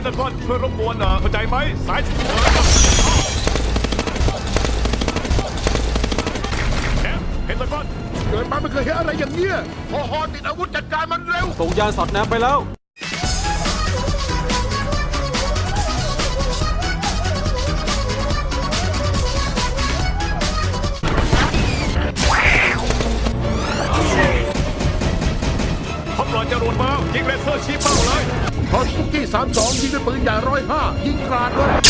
นตากอนเพื่อรบกวนอะเข้าใจไหมสายฉุกเฉินแอมเพนตากอน เกิดมาไม่เคยเห็นอะไรอย่างเนี้ยพอฮอติดอาวุธจัดการมันเร็ว ส่งยานสอดแนมไปแล้ว ยิงเลเซอร์ชี้เป้าเลยพอสุกกี้สามสองยิงด้วยปืนใหญ่ร้อยห้ายิงกราดเลย